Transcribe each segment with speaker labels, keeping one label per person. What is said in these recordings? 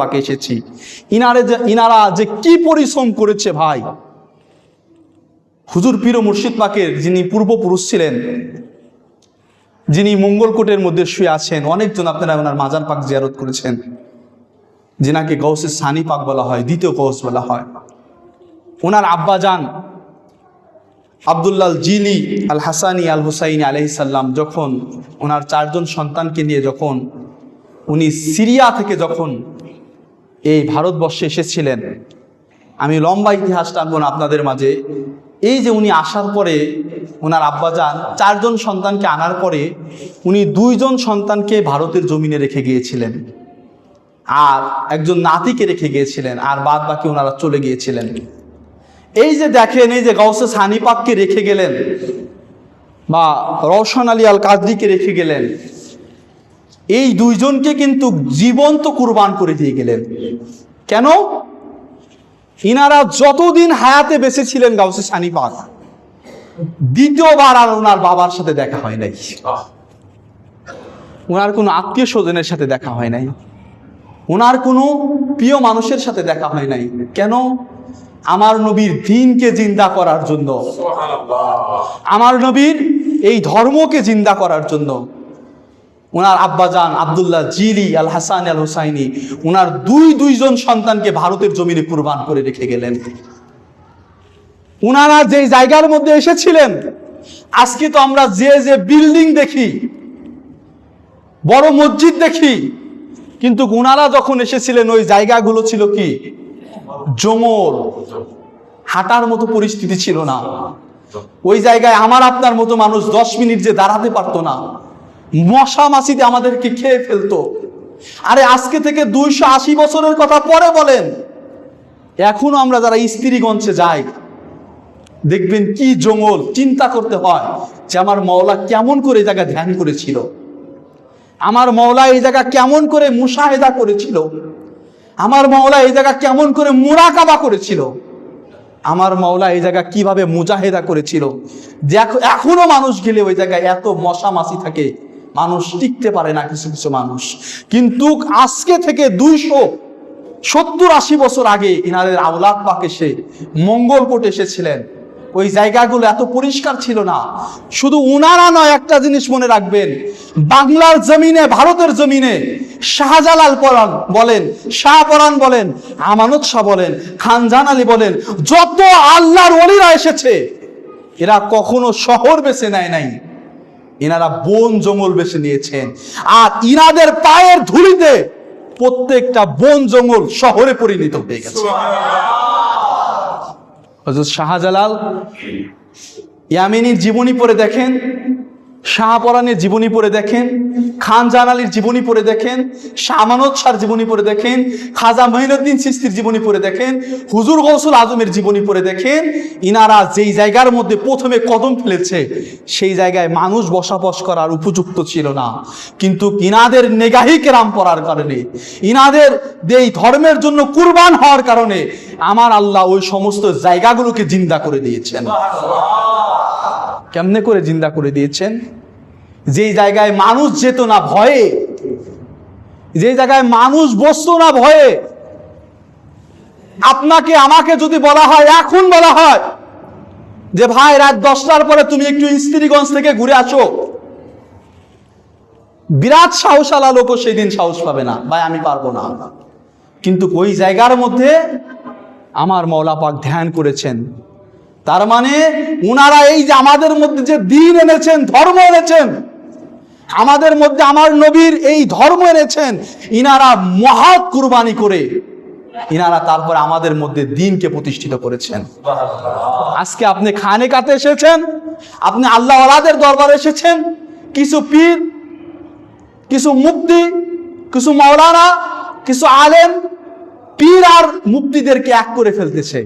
Speaker 1: পাকে এসেছি। ইনারে যে ইনারা যে কি পরিশ্রম করেছে ভাই। হুজুর পীর মুর্শিদ পাকের যিনি পূর্বপুরুষ ছিলেন, যিনি মঙ্গলকোটের মধ্যে শুয়ে আছেন, অনেকজন আপনারা ওনার মাজার পাক জিয়ারত করেছেন, যিনাকে গৌসের সানি পাক বলা হয়, দ্বিতীয় গৌস বলা হয়। ওনার আব্বা যান আবদুল্লাল জিলি আল হাসানি আল হুসাইনি আলহিসাল্লাম যখন ওনার চারজন সন্তানকে নিয়ে যখন উনি সিরিয়া থেকে যখন এই ভারতবর্ষে এসেছিলেন। আমি লম্বা ইতিহাস টানব না আপনাদের মাঝে। এই যে উনি আসার পরে ওনার আব্বাজান চারজন সন্তানকে আনার পরে উনি দুইজন সন্তানকে ভারতের জমিনে রেখে গিয়েছিলেন। আর একজন নাতিকে রেখে গিয়েছিলেন আর বাদ বাকি ওনারা চলে গিয়েছিলেন। এই যে দেখেন, এই যে গৌসে সানিপাককে রেখে গেলেন বা রওশন আলী আল কাদরিকে রেখে গেলেন। এই দুইজনকে কিন্তু জীবন্ত কুরবান করে দিয়ে গেলেন। কেন? ইনারা যতদিন হায়াতে বেঁচে ছিলেন গাউসে সানি পাক দ্বিতীয়বার আর ওনার বাবার সাথে দেখা হয় নাই। ওনার কোনো আত্মীয় স্বজনের সাথে দেখা হয় নাই। ওনার কোনো প্রিয় মানুষের সাথে দেখা হয় নাই। কেন? আমার নবীর দিনকে জিন্দা করার জন্য। আমার নবীর এই ধর্মকে জিন্দা করার জন্য। ওনার আব্বাজান আবদুল্লাহ জিলি আল হাসান আল হুসাইনি, ওনার দুই দুইজন সন্তানকে ভারতের জমিনে কুরবান করে রেখে গেলেন। ওনারা যেই জায়গার মধ্যে এসেছিলেন, আজকে তো আমরা যে যে বিল্ডিং দেখি, বড় মসজিদ দেখি, কিন্তু ওনারা যখন এসেছিলেন, ওই জায়গাগুলো ছিল কি? জঙ্গল হাঁটার মতো পরিস্থিতি ছিল না। ওই জায়গায় আমার আপনার মতো মানুষ দশ মিনিট যে দাঁড়াতে পারতো না। মশা মাছিতে আমাদেরকে খেয়ে ফেলতো। আরে আজকে থেকে দুইশো আশি বছরের কথা পরে বলেন। এখনও আমরা যারা স্ত্রীগঞ্জে যাই, দেখবেন কি জঙ্গল, চিন্তা করতে হয় যে আমার মওলা কেমন করে এই জায়গা ধ্যান করেছিল। আমার মওলা এই জায়গা কেমন করে মুশাহেদা করেছিল। আমার মওলা এই জায়গা কেমন করে মুরাকাবা করেছিল। আমার মওলা এই জায়গা কীভাবে মুজাহেদা করেছিল। যে এখনও মানুষ গেলে ওই জায়গায় এত মশা মাছি থাকে। মানুষ টিকতে পারে না কিছু কিছু মানুষ। কিন্তু আজকে থেকে দুইশো সত্তর আশি বছর আগে ইনাদের আওলাদ পাক এসে মঙ্গলকোট এসেছিলেন। ওই জায়গাগুলো এত পরিষ্কার ছিল না। শুধু উনারা নয়, একটা জিনিস মনে রাখবেন, বাংলার জমিনে, ভারতের জমিনে শাহজালাল পরাণ বলেন, শাহ পরাণ বলেন, আমানত শাহ বলেন, খানজান আলী বলেন, যত আল্লাহর অলিরা এসেছে, এরা কখনো শহর বেছে নেয় নাই। এনারা বন জঙ্গল বেছে নিয়েছেন। আর ইনাদের পায়ের ধুলিতে প্রত্যেকটা বন জঙ্গল শহরে পরিণত হয়ে গেছে। শাহজালাল ইয়ামিনীর জীবনী পরে দেখেন শাহপরানের জীবনী পড়ে দেখেন, খান জানালির জীবনী পড়ে দেখেন শামানত শাহর জীবনী পড়ে দেখেন, খাজা মহিনুদ্দিন সিস্তির জীবনী পড়ে দেখেন, হুজুর গৌসুল আজমের জীবনী পড়ে দেখেন, ইনারা যেই জায়গার মধ্যে প্রথমে কদম ফেলেছে, সেই জায়গায় মানুষ বসবাস করার উপযুক্ত ছিল না। কিন্তু ইনাদের নেগাহি কেরাম পড়ার কারণে, ইনাদের এই ধর্মের জন্য কুরবান হওয়ার কারণে, আমার আল্লাহ ওই সমস্ত জায়গাগুলোকে জিন্দা করে দিয়েছেন। কেমনে করে জিন্দা করে দিয়েছেন? যেই জায়গায় মানুষ যেত না ভয়ে যে জায়গায় মানুষ বসতো না ভয়ে, আপনাকে, আমাকে যদি বলা হয়, এখন বলা হয় যে, ভাই, রাত দশটার পরে তুমি একটু স্ত্রীগঞ্জ থেকে ঘুরে আসো। বিরাট সাহসালা লোকও সেই দিন সাহস পাবে না। ভাই, আমি পারব না। কিন্তু ওই জায়গার মধ্যে আমার মৌলা পাক ধ্যান করেছেন। তার মানে উনারা এই যে আমাদের মধ্যে যে দিন এনেছেন, ধর্ম এনেছেন, আমাদের মধ্যে আমার নবীর এই ধর্ম এনেছেন, ইনারা মহৎ কুরবানি করে, ইনারা তারপর আমাদের মধ্যে দিনকে প্রতিষ্ঠিত করেছেন। আজকে আপনি খানে কাতে এসেছেন, আপনি আল্লাহ আলাদের দরবারে এসেছেন, কিছু পীর, কিছু মুক্তি কিছু মাওলানা, কিছু আলেম, পীর আর মুক্তিদেরকে এক করে ফেলতেছে।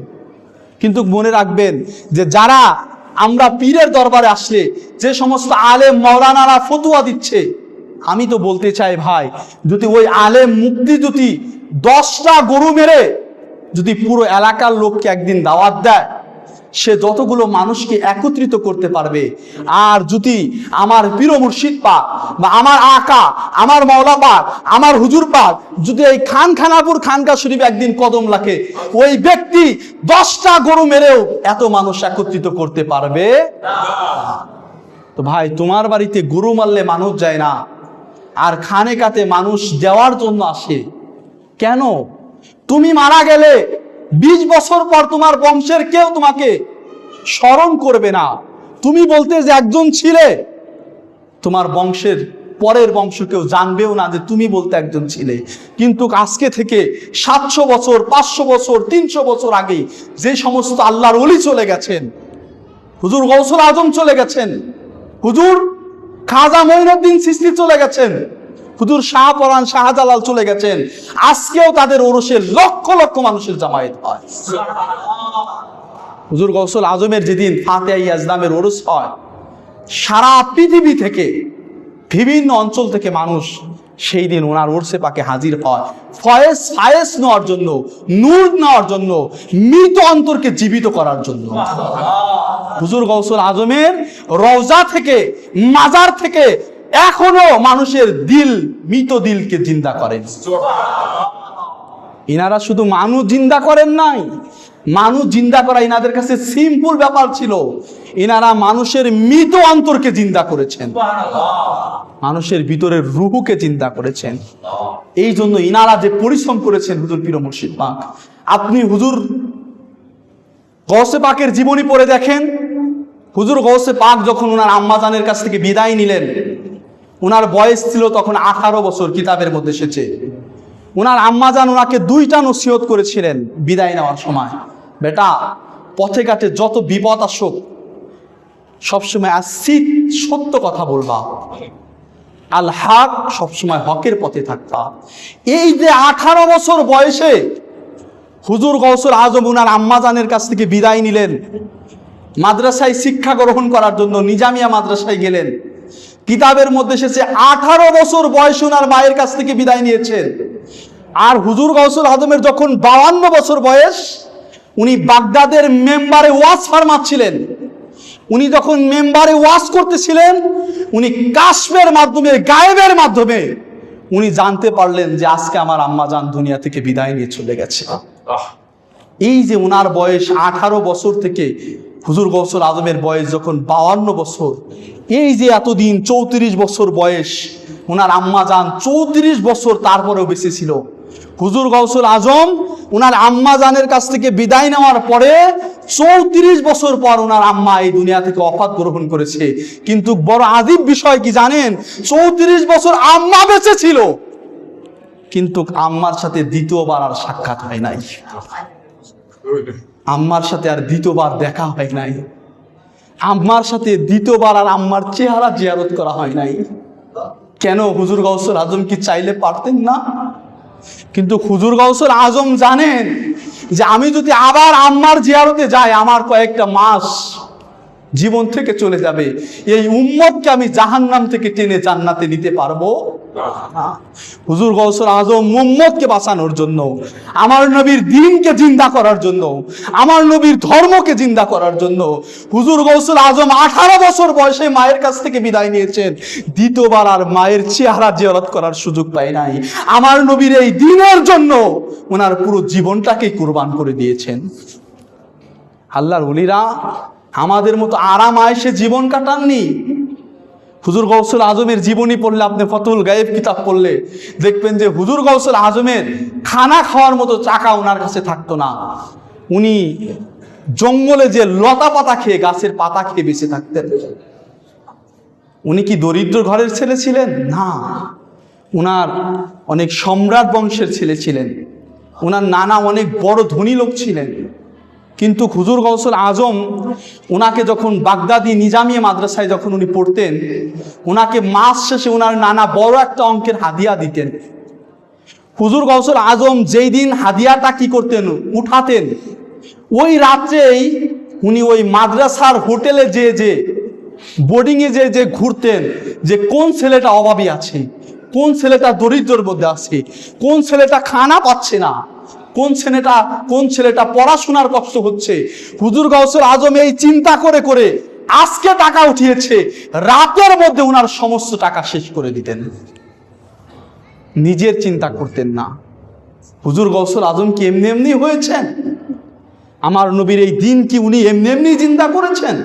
Speaker 1: কিন্তু মনে রাখবেন যে যারা আমরা পীরের দরবারে আসলে যে সমস্ত আলেম মরানারা ফতুয়া দিচ্ছে, আমি তো বলতে চাই ভাই, যদি ওই আলেম মুক্তি যদি দশটা গরু মেরে যদি পুরো এলাকার লোককে একদিন দাওয়াত দেয় সে যতগুলো মানুষকে একত্রিত করতে পারবে। আর যদি আমার পীর মুর্শিদ পাক বা আমার আকা, আমার মাওলা পাক, আমার হুজুর পাক যদি এই খান খানাপুর খানকা শরীফ একদিন কদম লাখে ওই ব্যক্তি দশটা গরু মেরেও এত মানুষ একত্রিত করতে পারবে? তো ভাই, তোমার বাড়িতে গরু মারলে মানুষ যায় না। আর খানে কাতে মানুষ দেওয়ার জন্য আসে। কেন? তুমি মারা গেলে বিশ বছর পর তোমার বংশের কেউ তোমাকে স্মরণ করবে না। তুমি বলতে যে একজন ছিলে, তোমার বংশের পরের বংশ কেউ জানবেও না যে তুমি বলতে একজন ছিলে। কিন্তু আজকে থেকে সাতশো বছর, পাঁচশো বছর, তিনশো বছর আগে যে সমস্ত আল্লাহর অলি চলে গেছেন, হুজুর গৌসল আজম চলে গেছেন, হুজুর খাজা মঈনুদ্দিন সিসলি চলে গেছেন হুজুর শাহপরান শাহজালাল চলে গেছেন। আজকেও তাদের ওরসে লক্ষ লক্ষ মানুষের জামায়াত হয়। হুজুর গৌসল আজমের যেদিন ফাতে ইয়াজদামের ওরস হয় সারা পৃথিবী থেকে বিভিন্ন অঞ্চল থেকে মানুষ সেই দিন ওনার ওরসে পাকে হাজির হয়। ফয়েজ ফায়েস নেওয়ার জন্য নূর নেওয়ার জন্য মৃত অন্তরকে জীবিত করার জন্য। হুজুর গৌসুল আজমের রওজা থেকে মাজার থেকে এখনও মানুষের দিল, মৃত দিলকে জিন্দা করেন। ইনারা শুধু মানুষ জিন্দা করেন নাই মানুষ জিন্দা করা ইনাদের কাছে সিম্পল ব্যাপার ছিল। ইনারা মানুষের মৃত অন্তরকে জিন্দা করেছেন। মানুষের ভিতরের রুহুকে চিন্তা করেছেন। এই জন্য ইনারা যে পরিশ্রম করেছেন হুজুর পীর মুর্শিদ পাক, আপনি হুজুর গৌসে পাকের জীবনী পড়ে দেখেন। হুজুর গৌসে পাক যখন ওনার আম্মাজানের কাছ থেকে বিদায় নিলেন বয়স ছিল তখন আঠারো বছর কিতাবের মধ্যে এসেছে ওনার আম্মাজান ওনাকে দুইটা নসিহত করেছিলেন বিদায় নেওয়ার সময়। বেটা, পথে ঘাটে যত বিপদ আসুক, সবসময় আসিত সত্য কথা বলবা। আল হক সবসময় হকের পথে থাকবা। এই যে আঠারো বছর বয়সে হুজুর গৌসুল আজম উনার আম্মাজানের কাছ থেকে বিদায় নিলেন, মাদ্রাসায় শিক্ষা গ্রহণ করার জন্য নিজামিয়া মাদ্রাসায় গেলেন কিতাবের মধ্যে এসেছে আঠারো বছর বয়স উনার মায়ের কাছ থেকে বিদায় নিয়েছেন। আর হুজুর গৌসুল আজমের যখন বাউান্ন বছর বয়স উনি বাগদাদের মেম্বারে ওয়াজ ফার্মাচ্ছিলেন। উনি যখন মেম্বারে ওয়াজ করতেছিলেন উনি কাশ্মের মাধ্যমে গায়েবের মাধ্যমে উনি জানতে পারলেন যে আজকে আমার আম্মা জান দুনিয়া থেকে বিদায় নিয়ে চলে গেছে। এই যে ওনার বয়স আঠারো বছর থেকে হুজুর গৌসল আজমের বয়স যখন বাউান্ন বছর, এই যে এতদিন চৌত্রিশ বছর বয়স ওনার আম্মা যান চৌত্রিশ বছর তারপরেও বেঁচে ছিল। হুজুর গৌসুল আজম ওনার আম্মা জানের কাছ থেকে বিদায় নেওয়ার পরে চৌত্রিশ বছর পর ওনার আম্মা এই দুনিয়া থেকে অফাত গ্রহণ করেছে। কিন্তু বড় আদিব বিষয় কি জানেন? চৌত্রিশ বছর আম্মা বেঁচে ছিল। কিন্তু আম্মার সাথে দ্বিতীয়বার আর সাক্ষাৎ হয় নাই। আম্মার সাথে আর দ্বিতীয়বার দেখা হয় নাই। আম্মার সাথে দ্বিতীয়বার আর আম্মার চেহারা জিয়ারত করা হয় নাই। কেন হুজুর গৌসুল আজম কি চাইলে পারতেন না? কিন্তু হুজুর গৌসুল আজম জানেন যে আমি যদি আবার আম্মার জিয়ারতে যাই, আমার কয়েকটা মাস জীবন থেকে চলে যাবে। এই উম্মতকে আমি জাহান্নাম থেকে টেনে জান্নাতে নিতে পারব। হুজুর গৌসুল আজম মুম্মদকে বাঁচানোর জন্য, আমার নবীর দিনকে জিন্দা করার জন্য, আমার নবীর ধর্মকে জিন্দা করার জন্য হুজুর গৌসুল আজম আঠারো বছর বয়সে মায়ের কাছ থেকে বিদায় নিয়েছেন। দ্বিতীয়বার আর মায়ের চেহারা জিয়ারত করার সুযোগ পাই নাই। আমার নবীর এই দিনের জন্য ওনার পুরো জীবনটাকে কুরবান করে দিয়েছেন। আল্লাহর উলিরা আমাদের মতো আরাম আয়সে জীবন কাটাননি। হুজুর গৌসুল আজমের জীবনী পড়লে আপনি ফতুল গায়েব কিতাব পড়লে দেখবেন যে হুজুর গৌসুল আজমের খানা খাওয়ার মতো চাকা ওনার কাছে থাকতো না। উনি জঙ্গলে যে লতা পাতা খেয়ে গাছের পাতা খেয়ে বেঁচে থাকতেন। উনি কি দরিদ্র ঘরের ছেলে ছিলেন? না। উনার অনেক সম্রাট বংশের ছেলে ছিলেন। ওনার নানা অনেক বড় ধনী লোক ছিলেন। কিন্তু খুজুর গৌসুল আজম ওনাকে যখন বাগদাদি নিজামিয়া মাদ্রাসায় যখন উনি পড়তেন ওনাকে মাস শেষে ওনার নানা বড় একটা অঙ্কের হাদিয়া দিতেন। হুজুর গৌসুল আজম যেই দিন হাদিয়াটা কি করতেন, উঠাতেন, ওই রাত্রেই উনি ওই মাদ্রাসার হোটেলে যে যে, বোর্ডিংয়ে যে যে ঘুরতেন, যে কোন ছেলেটা অভাবী আছে, কোন ছেলেটা দরিদ্রের মধ্যে আছে, কোন ছেলেটা খানা পাচ্ছে না কোন ছেলেটা কোন ছেলেটা পড়াশোনার কষ্ট হচ্ছে? হুজুর গাউসুল আজম এই চিন্তা করে করে আজকে টাকা উঠিয়েছে, রাতের মধ্যে ওনার সমস্ত টাকা শেষ করে দিতেন। নিজের চিন্তা করতেন না। হুজুর গৌসুল আজম কি এমনি এমনি হয়েছেন? আমার নবীর এই দিন কি উনি এমনি এমনি চিন্তা করেছেন?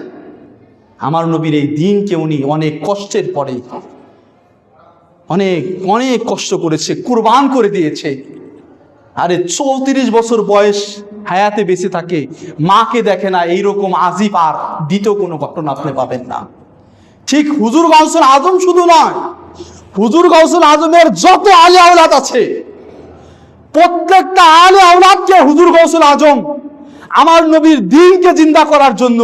Speaker 1: আমার নবীর এই দিনকে উনি অনেক কষ্টের পরে, অনেক অনেক কষ্ট করেছে, কুরবান করে দিয়েছে। আরে চৌত্রিশ বছর বয়স হায়াতে বেঁচে থাকে, মাকে দেখে না এইরকম আজিব আর দ্বিতীয় কোনো ঘটনা আপনি পাবেন না। ঠিক হুজুর গাউসুল আজম শুধু নয়, হুজুর গাউসুল আজমের যত আলে আওলাদ আছে, প্রত্যেকটা আলে আওলাদকে হুজুর গৌসুল আজম আমার নবীর দিনকে জিন্দা করার জন্য